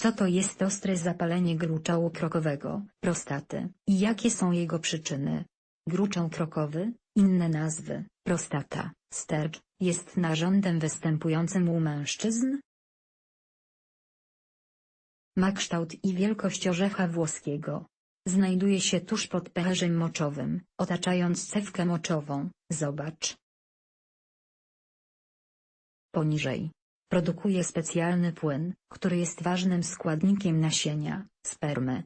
Co to jest ostre zapalenie gruczołu krokowego, prostaty, i jakie są jego przyczyny? Gruczoł krokowy, inne nazwy, prostata, stercz, jest narządem występującym u mężczyzn. Ma kształt i wielkość orzecha włoskiego. Znajduje się tuż pod pęcherzem moczowym, otaczając cewkę moczową, zobacz. Poniżej. Produkuje specjalny płyn, który jest ważnym składnikiem nasienia, spermy.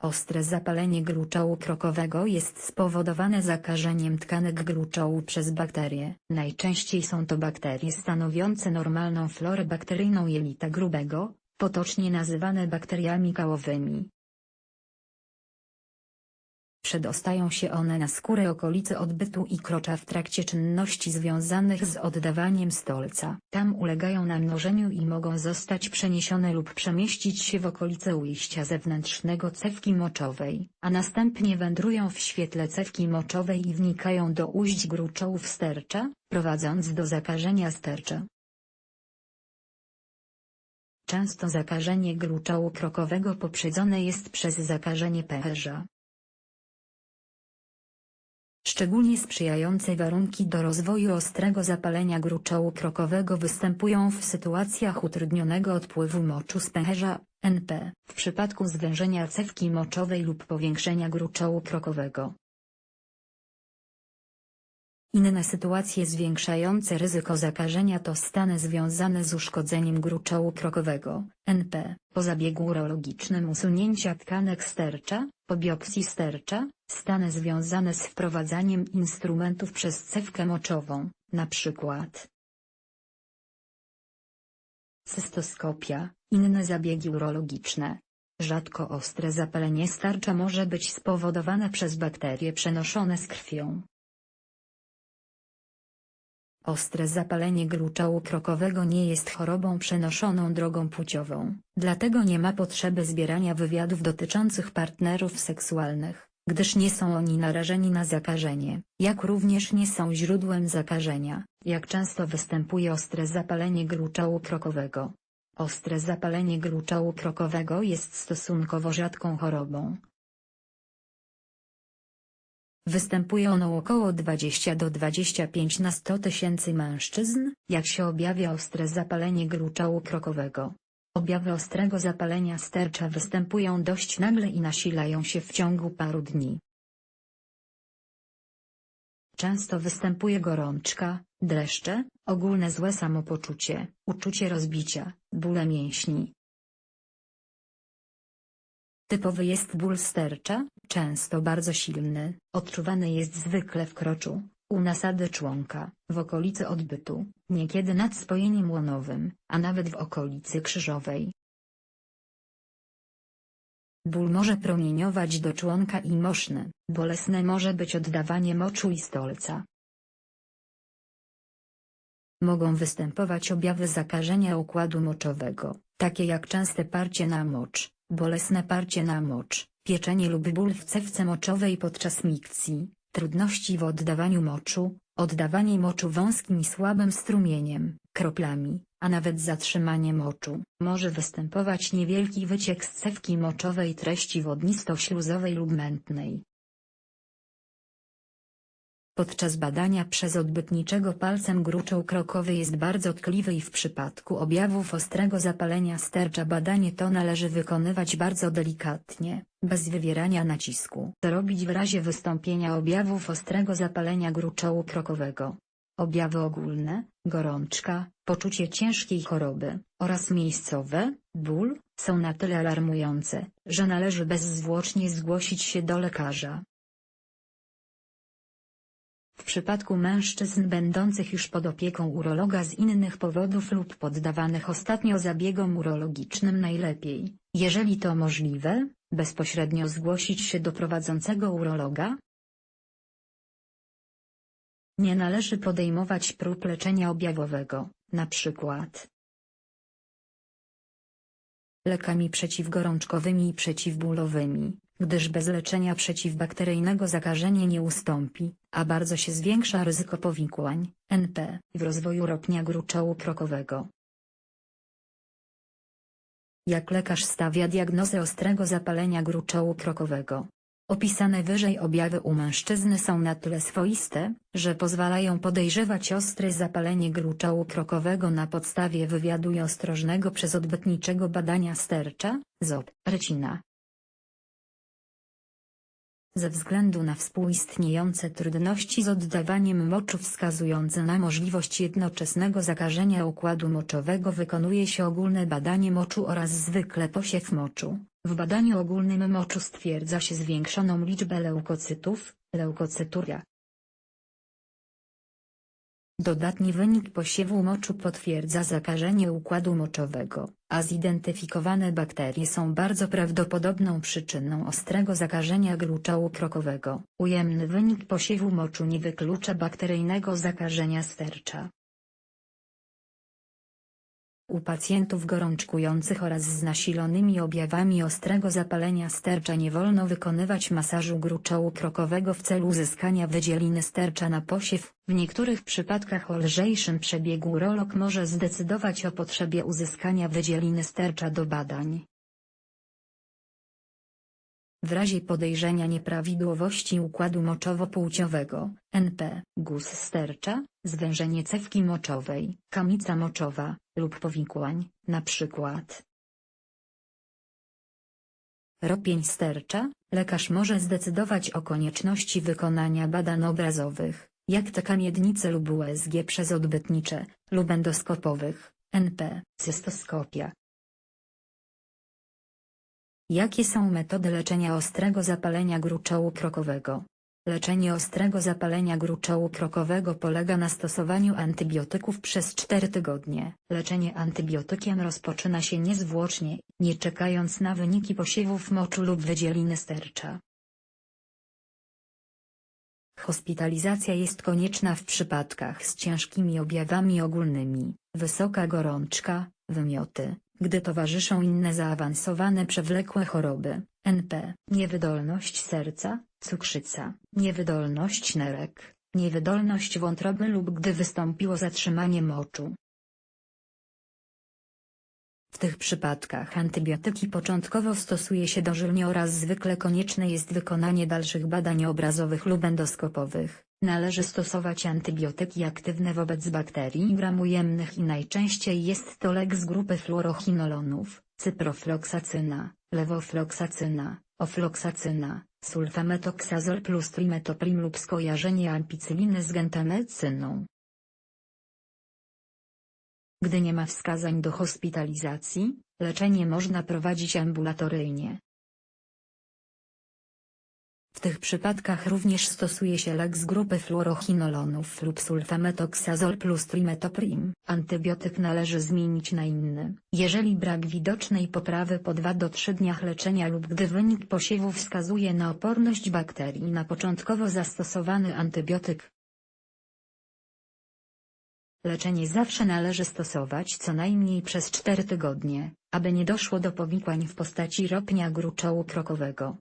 Ostre zapalenie gruczołu krokowego jest spowodowane zakażeniem tkanek gruczołu przez bakterie. Najczęściej są to bakterie stanowiące normalną florę bakteryjną jelita grubego, potocznie nazywane bakteriami kałowymi. Przedostają się one na skórę okolicy odbytu i krocza w trakcie czynności związanych z oddawaniem stolca. Tam ulegają namnożeniu i mogą zostać przeniesione lub przemieścić się w okolice ujścia zewnętrznego cewki moczowej, a następnie wędrują w świetle cewki moczowej i wnikają do ujść gruczołów stercza, prowadząc do zakażenia stercza. Często zakażenie gruczołu krokowego poprzedzone jest przez zakażenie pęcherza. Szczególnie sprzyjające warunki do rozwoju ostrego zapalenia gruczołu krokowego występują w sytuacjach utrudnionego odpływu moczu z pęcherza, NP, w przypadku zwężenia cewki moczowej lub powiększenia gruczołu krokowego. Inne sytuacje zwiększające ryzyko zakażenia to stany związane z uszkodzeniem gruczołu krokowego, NP, po zabiegu urologicznym usunięcia tkanek stercza, po biopsji stercza, stany związane z wprowadzaniem instrumentów przez cewkę moczową, np. cystoskopia, inne zabiegi urologiczne. Rzadko ostre zapalenie starcza może być spowodowane przez bakterie przenoszone z krwią. Ostre zapalenie gruczołu krokowego nie jest chorobą przenoszoną drogą płciową, dlatego nie ma potrzeby zbierania wywiadów dotyczących partnerów seksualnych, gdyż nie są oni narażeni na zakażenie, jak również nie są źródłem zakażenia, jak często występuje ostre zapalenie gruczołu krokowego. Ostre zapalenie gruczołu krokowego jest stosunkowo rzadką chorobą, Występuje ono około 20 do 25 na 100 tysięcy mężczyzn, jak się objawia ostre zapalenie gruczołu krokowego. Objawy ostrego zapalenia stercza występują dość nagle i nasilają się w ciągu paru dni. Często występuje gorączka, dreszcze, ogólne złe samopoczucie, uczucie rozbicia, bóle mięśni, Typowy jest ból stercza, często bardzo silny, odczuwany jest zwykle w kroczu, u nasady członka, w okolicy odbytu, niekiedy nad spojeniem łonowym, a nawet w okolicy krzyżowej. Ból może promieniować do członka i moszny, bolesne może być oddawanie moczu i stolca. Mogą występować objawy zakażenia układu moczowego, takie jak częste parcie na mocz, bolesne parcie na mocz, pieczenie lub ból w cewce moczowej podczas mikcji, trudności w oddawaniu moczu, oddawanie moczu wąskim i słabym strumieniem, kroplami, a nawet zatrzymanie moczu. Może występować niewielki wyciek z cewki moczowej treści wodnisto-śluzowej lub mętnej. Podczas badania przez odbytniczego palcem gruczoł krokowy jest bardzo tkliwy i w przypadku objawów ostrego zapalenia stercza badanie to należy wykonywać bardzo delikatnie, bez wywierania nacisku. Co robić w razie wystąpienia objawów ostrego zapalenia gruczołu krokowego? Objawy ogólne, gorączka, poczucie ciężkiej choroby, oraz miejscowe, ból, są na tyle alarmujące, że należy bezzwłocznie zgłosić się do lekarza. Przypadku mężczyzn będących już pod opieką urologa z innych powodów lub poddawanych ostatnio zabiegom urologicznym najlepiej, jeżeli to możliwe, bezpośrednio zgłosić się do prowadzącego urologa. Nie należy podejmować prób leczenia objawowego, np. lekami przeciwgorączkowymi i przeciwbólowymi, gdyż bez leczenia przeciwbakteryjnego zakażenie nie ustąpi, a bardzo się zwiększa ryzyko powikłań, NP, w rozwoju ropnia gruczołu krokowego. Jak lekarz stawia diagnozę ostrego zapalenia gruczołu krokowego? Opisane wyżej objawy u mężczyzny są na tyle swoiste, że pozwalają podejrzewać ostre zapalenie gruczołu krokowego na podstawie wywiadu i ostrożnego przez odbytniczego badania stercza, ZOP, recina. Ze względu na współistniejące trudności z oddawaniem moczu wskazujące na możliwość jednoczesnego zakażenia układu moczowego wykonuje się ogólne badanie moczu oraz zwykle posiew moczu. W badaniu ogólnym moczu stwierdza się zwiększoną liczbę leukocytów, leukocyturia. Dodatni wynik posiewu moczu potwierdza zakażenie układu moczowego, a zidentyfikowane bakterie są bardzo prawdopodobną przyczyną ostrego zakażenia gruczołu krokowego. Ujemny wynik posiewu moczu nie wyklucza bakteryjnego zakażenia stercza. U pacjentów gorączkujących oraz z nasilonymi objawami ostrego zapalenia stercza nie wolno wykonywać masażu gruczołu krokowego w celu uzyskania wydzieliny stercza na posiew. W niektórych przypadkach o lżejszym przebiegu urolog może zdecydować o potrzebie uzyskania wydzieliny stercza do badań. W razie podejrzenia nieprawidłowości układu moczowo-płciowego, NP, guz stercza, zwężenie cewki moczowej, kamica moczowa, lub powikłań, np. Ropień stercza, lekarz może zdecydować o konieczności wykonania badań obrazowych, jak te miednice lub USG przez odbytnicze, lub endoskopowych, NP, cystoskopia, Jakie są metody leczenia ostrego zapalenia gruczołu krokowego? Leczenie ostrego zapalenia gruczołu krokowego polega na stosowaniu antybiotyków przez 4 tygodnie. Leczenie antybiotykiem rozpoczyna się niezwłocznie, nie czekając na wyniki posiewów moczu lub wydzieliny stercza. Hospitalizacja jest konieczna w przypadkach z ciężkimi objawami ogólnymi, wysoka gorączka, wymioty, gdy towarzyszą inne zaawansowane przewlekłe choroby, NP, niewydolność serca, cukrzyca, niewydolność nerek, niewydolność wątroby lub gdy wystąpiło zatrzymanie moczu. W tych przypadkach antybiotyki początkowo stosuje się dożylnie oraz zwykle konieczne jest wykonanie dalszych badań obrazowych lub endoskopowych. Należy stosować antybiotyki aktywne wobec bakterii gramujemnych i najczęściej jest to lek z grupy fluorochinolonów, cyprofloksacyna, lewofloksacyna, ofloksacyna, sulfametoksazol plus trimetoprim lub skojarzenie ampicyliny z gentamycyną. Gdy nie ma wskazań do hospitalizacji, leczenie można prowadzić ambulatoryjnie. W tych przypadkach również stosuje się lek z grupy fluorochinolonów lub sulfametoksazol plus trimetoprim. Antybiotyk należy zmienić na inny, jeżeli brak widocznej poprawy po 2 do 3 dniach leczenia lub gdy wynik posiewu wskazuje na oporność bakterii na początkowo zastosowany antybiotyk. Leczenie zawsze należy stosować co najmniej przez 4 tygodnie, aby nie doszło do powikłań w postaci ropnia gruczołu krokowego.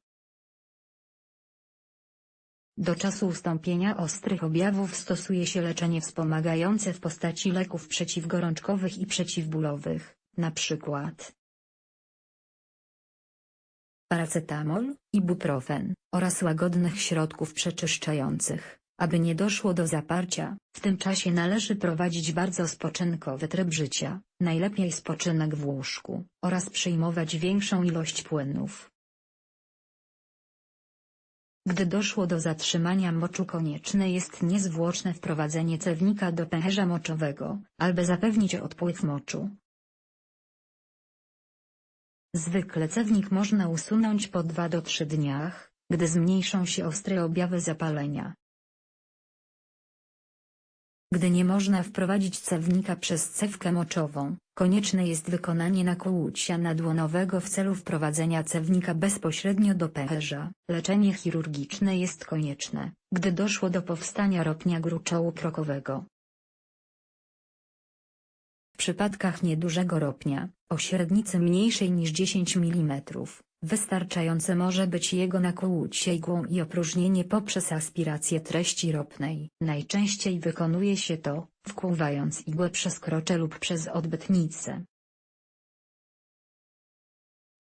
Do czasu ustąpienia ostrych objawów stosuje się leczenie wspomagające w postaci leków przeciwgorączkowych i przeciwbólowych, np. paracetamol, ibuprofen, oraz łagodnych środków przeczyszczających. Aby nie doszło do zaparcia, w tym czasie należy prowadzić bardzo spoczynkowy tryb życia, najlepiej spoczynek w łóżku, oraz przyjmować większą ilość płynów. Gdy doszło do zatrzymania moczu konieczne jest niezwłoczne wprowadzenie cewnika do pęcherza moczowego, aby zapewnić odpływ moczu. Zwykle cewnik można usunąć po 2 do 3 dniach, gdy zmniejszą się ostre objawy zapalenia. Gdy nie można wprowadzić cewnika przez cewkę moczową, konieczne jest wykonanie nakłucia nadłonowego w celu wprowadzenia cewnika bezpośrednio do pęcherza. Leczenie chirurgiczne jest konieczne, gdy doszło do powstania ropnia gruczołu krokowego. W przypadkach niedużego ropnia, o średnicy mniejszej niż 10 mm, Wystarczające może być jego nakłucie igłą i opróżnienie poprzez aspirację treści ropnej. Najczęściej wykonuje się to, wkłuwając igłę przez krocze lub przez odbytnicę.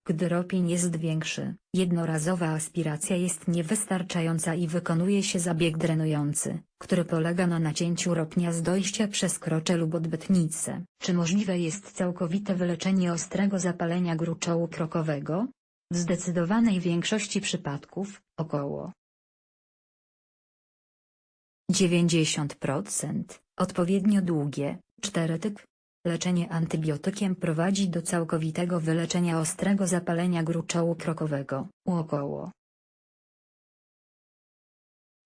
Gdy ropień jest większy, jednorazowa aspiracja jest niewystarczająca i wykonuje się zabieg drenujący, który polega na nacięciu ropnia z dojścia przez krocze lub odbytnicę. Czy możliwe jest całkowite wyleczenie ostrego zapalenia gruczołu krokowego? W zdecydowanej większości przypadków, około 90%, odpowiednio długie, 4 tyk. Leczenie antybiotykiem prowadzi do całkowitego wyleczenia ostrego zapalenia gruczołu krokowego, u około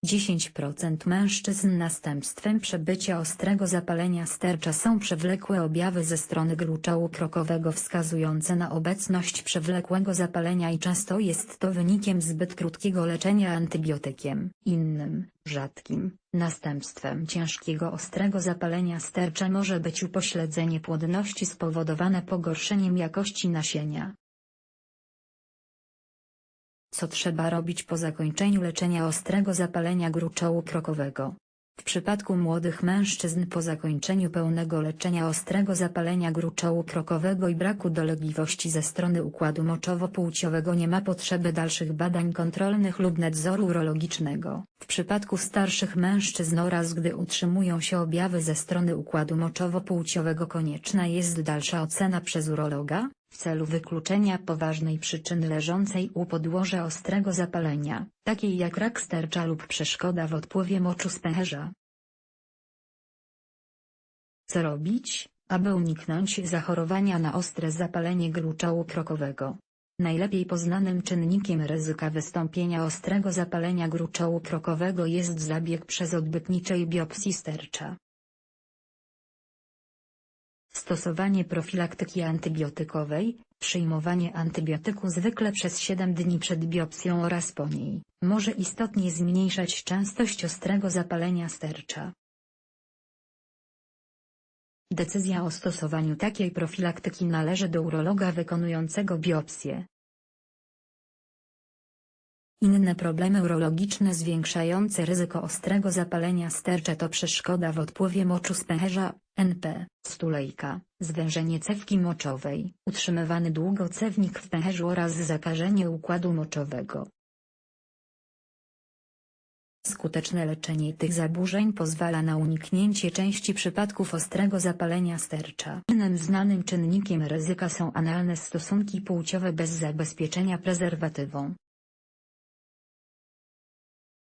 10% mężczyzn następstwem przebycia ostrego zapalenia stercza są przewlekłe objawy ze strony gruczołu krokowego wskazujące na obecność przewlekłego zapalenia i często jest to wynikiem zbyt krótkiego leczenia antybiotykiem. Innym, rzadkim, następstwem ciężkiego ostrego zapalenia stercza może być upośledzenie płodności spowodowane pogorszeniem jakości nasienia. Co trzeba robić po zakończeniu leczenia ostrego zapalenia gruczołu krokowego? W przypadku młodych mężczyzn po zakończeniu pełnego leczenia ostrego zapalenia gruczołu krokowego i braku dolegliwości ze strony układu moczowo-płciowego nie ma potrzeby dalszych badań kontrolnych lub nadzoru urologicznego. W przypadku starszych mężczyzn oraz gdy utrzymują się objawy ze strony układu moczowo-płciowego konieczna jest dalsza ocena przez urologa, celu wykluczenia poważnej przyczyny leżącej u podłoża ostrego zapalenia, takiej jak rak stercza lub przeszkoda w odpływie moczu z pęcherza. Co robić, aby uniknąć zachorowania na ostre zapalenie gruczołu krokowego? Najlepiej poznanym czynnikiem ryzyka wystąpienia ostrego zapalenia gruczołu krokowego jest zabieg przez odbytniczej biopsji stercza. Stosowanie profilaktyki antybiotykowej, przyjmowanie antybiotyku zwykle przez 7 dni przed biopsją oraz po niej, może istotnie zmniejszać częstość ostrego zapalenia stercza. Decyzja o stosowaniu takiej profilaktyki należy do urologa wykonującego biopsję. Inne problemy urologiczne zwiększające ryzyko ostrego zapalenia stercza to przeszkoda w odpływie moczu z pęcherza, NP, stulejka, zwężenie cewki moczowej, utrzymywany długo cewnik w pęcherzu oraz zakażenie układu moczowego. Skuteczne leczenie tych zaburzeń pozwala na uniknięcie części przypadków ostrego zapalenia stercza. Innym znanym czynnikiem ryzyka są analne stosunki płciowe bez zabezpieczenia prezerwatywą,